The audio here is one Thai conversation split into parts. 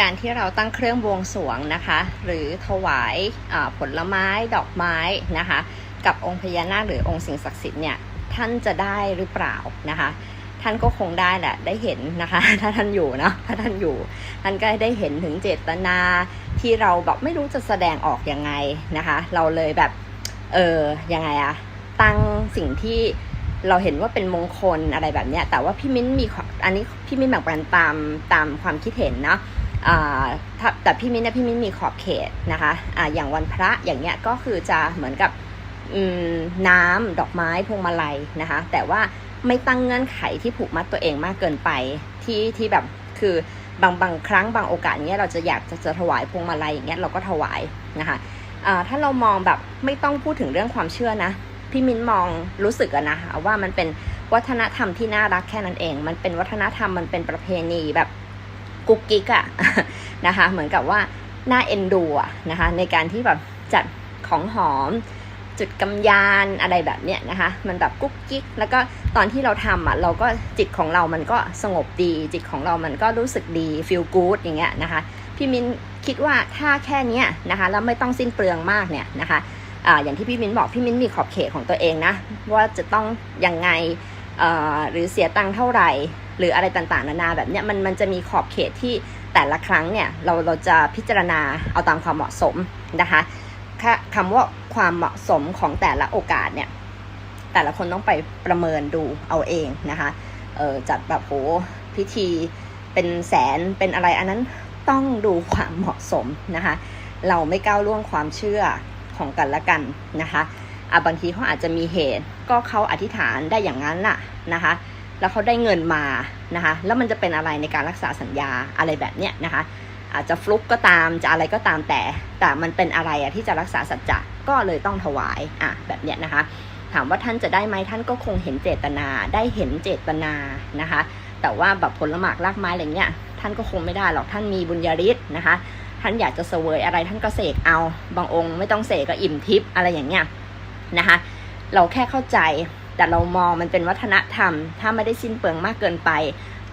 การที่เราตั้งเครื่องบวงสรวงนะคะ หรือถวายผลไม้ดอกไม้นะคะ กับองค์พญานาคหรือองค์สิ่งศักดิ์สิทธิ์เนี่ยท่านจะได้หรือเปล่านะคะ ท่านก็คงได้แหละได้เห็นนะคะ ถ้าท่านอยู่เนาะถ้าท่านอยู่ ท่านก็ได้เห็นถึงเจตนาที่เราแบบไม่รู้จะแสดงออกยังไงนะคะ เราเลยแบบเออยังไงอะตั้งสิ่งที่เราเห็นว่าเป็นมงคลอะไรแบบเนี้ยแต่ว่าพี่มิ้นมีอันนี้พี่มิ้นแบ่งปันตามตามความคิดเห็นเนาะ แต่พี่มิ้นเนี่ยพี่มิ้นมีขอบเขตนะคะอ่าอย่างวันพระอย่างเงี้ยก็คือจะเหมือนกับน้ำดอกไม้พวงมาลัยนะคะ แต่ว่าไม่ตั้งเงื่อนไขที่ผูกมัดตัวเองมากเกินไปที่ที่แบบคือบางบางครั้งบางโอกาสเงี้ยเราจะอยากจะจะถวายพวงมาลัยอย่างเงี้ยเราก็ถวายนะคะถ้าเรามองแบบไม่ต้องพูดถึงเรื่องความเชื่อนะพี่มิ้นมองรู้สึกอะนะคะว่ามันเป็นวัฒนธรรมที่น่ารักแค่นั้นเอง มันเป็นวัฒนธรรมมันเป็นประเพณีแบบ กุ๊กกิ๊กอะนะคะ เหมือนกับว่าน่าเอ็นดูอะนะคะ ในการที่แบบจัดของหอม จุดกำยานอะไรแบบเนี้ยนะคะ มันแบบกุ๊กกิ๊กแล้วก็ตอนที่เราทำอะเราก็จิตของเรามันก็สงบดี จิตของเรามันก็รู้สึกดี feel good อย่างเงี้ยนะคะพี่มินคิดว่าถ้าแค่เนี้ยนะคะแล้วไม่ต้องสิ้นเปลืองมากเนี่ยนะคะอ่าอย่างที่พี่มินบอกพี่มินมีขอบเขตของตัวเองนะว่าจะต้องยังไง หรือเสียตังค์เท่าไหร่ หรืออะไรต่างๆ นานาแบบเนี้ยมันมันจะมีขอบเขตที่แต่ละครั้งเนี่ยเราเราจะพิจารณาเอาตามความเหมาะสมนะคะคำว่าความเหมาะสมของแต่ละโอกาสเนี่ยแต่ละคนต้องไปประเมินดูเอาเองนะคะเออจัดแบบโหพิธีเป็นแสนเป็นอะไรอันนั้นต้องดูความเหมาะสมนะคะ เราไม่ก้าวล่วงความเชื่อของกันและกันนะคะ อะบางทีเขาอาจจะมีเหตุ ก็เขาอธิษฐานได้อย่างนั้นน่ะนะคะ แล้วเขาได้เงินมานะคะ แล้วมันจะเป็นอะไรในการรักษาสัญญาอะไรแบบเนี้ยนะคะ อาจจะฟลุกก็ตามจะอะไรก็ตามแต่ แต่มันเป็นอะไรอะที่จะรักษาสัจจะก็เลยต้องถวายอะแบบเนี้ยนะคะ ถามว่าท่านจะได้ไหมท่านก็คงเห็นเจตนาได้เห็นเจตนานะคะ แต่ว่าแบบผลหมากรากไม้อะไรเงี้ยท่านก็คงไม่ได้หรอกท่านมีบุญญาฤทธิ์นะคะ ท่านอยากจะเสวยอะไรท่านก็เสกเอาบางองค์ไม่ต้องเสกก็อิ่มทิพย์อะไรอย่างเงี้ย นะคะ เราแค่เข้าใจ แต่เรามองมันเป็นวัฒนธรรม ถ้าไม่ได้สิ้นเปลืองมากเกินไป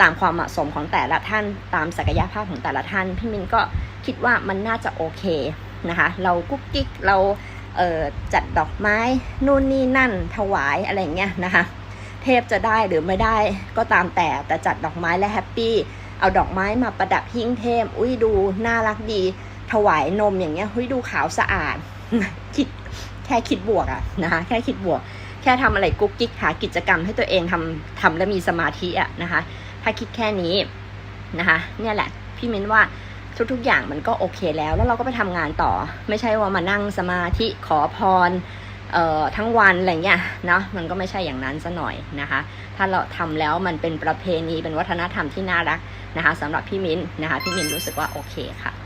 ตามความเหมาะสมของแต่ละท่าน ตามศักยภาพของแต่ละท่าน พี่มินก็คิดว่ามันน่าจะโอเคนะคะ เรากุ๊กกิ๊ก เราเจัดดอกไม้ นู่นนี่นั่น ถวายอะไรเงี้ยนะคะ เทพจะได้หรือไม่ได้ก็ตามแต่ แต่จัดดอกไม้และแฮปปี้ เอาดอกไม้มาประดับหิ้งเทพ อุ้ยดูน่ารักดี ถวายนมอย่างเงี้ยอุ้ยดูขาวสะอาดคิด แค่คิดบวกอะนะคะแค่คิดบวก แค่ทำอะไรกุ๊กกิ๊กหากิจกรรมให้ตัวเองทำทำแล้วมีสมาธิอะนะคะ ถ้าคิดแค่นี้นะคะเนี่ยแหละพี่มิ้นว่าทุกๆอย่างมันก็โอเคแล้ว แล้วเราก็ไปทำงานต่อ ไม่ใช่ว่ามานั่งสมาธิขอพรเอ่อทั้งวันอะไรเงี้ยเนาะมันก็ไม่ใช่อย่างนั้นซะหน่อยนะคะ ถ้าเราทำแล้วมันเป็นประเพณีเป็นวัฒนธรรมที่น่ารักนะคะสำหรับพี่มิ้นนะคะพี่มิ้นรู้สึกว่าโอเคค่ะ